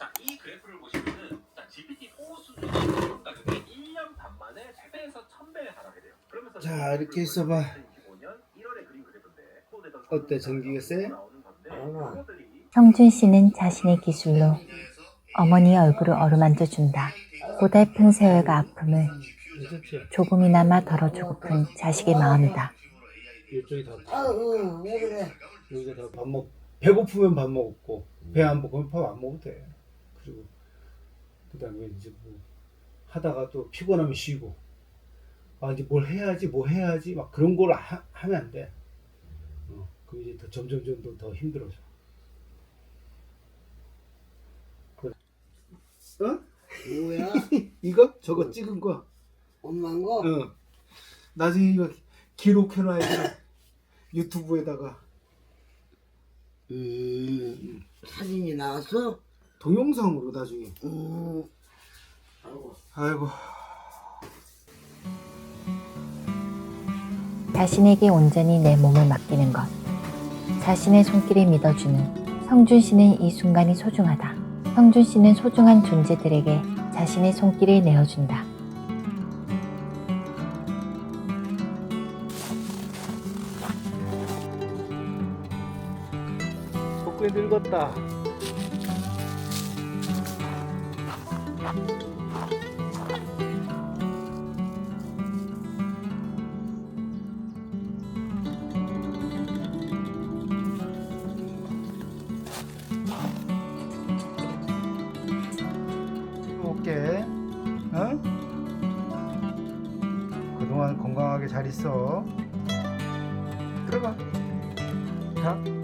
자, 이 그래프를 보시면은 자, GPT-4 수준의 평 가격이 1년 반 만에 3배에서 1000배에 달하게 돼요. 그러면서 자, 이렇게 있어봐. 2025년 1월에 그린 그래프인데 소되던 어때, 전기가 세? 나오는 건데 아. 형준 씨는 자신의 기술로 어머니 얼굴을 어루만져 준다. 고달픈 세월과 아픔을? 조금이나마 덜어주고픈 자식의 마음이다. 이쪽이 더 아, 응, 왜 그래? 여기가 더 밥 먹. 배고프면 밥 먹고 배안 고프면 밥 안 먹어도 돼. 그리고 그다음에 이제 뭐 하다가 또 피곤하면 쉬고. 아 이제 뭘 해야지, 뭐 해야지 막 그런 걸 하, 하면 안 돼. 어, 그럼 이제 더 점점 점점 더 힘들어져. 그래. 어? 뭐야? 이거 저거 찍은 거. 엄마인 거? 어. 나중에 이거 기록해놔야 돼. 유튜브에다가 음, 사진이 나왔어? 동영상으로 나중에. 음, 아이고. 아이고. 자신에게 온전히 내 몸을 맡기는 것. 자신의 손길을 믿어주는 성준 씨는 이 순간이 소중하다. 성준 씨는 소중한 존재들에게 자신의 손길을 내어준다. 복근이 늙었다. 올게. 어? 그동안 건강하게 잘 있어. 들어가. 자.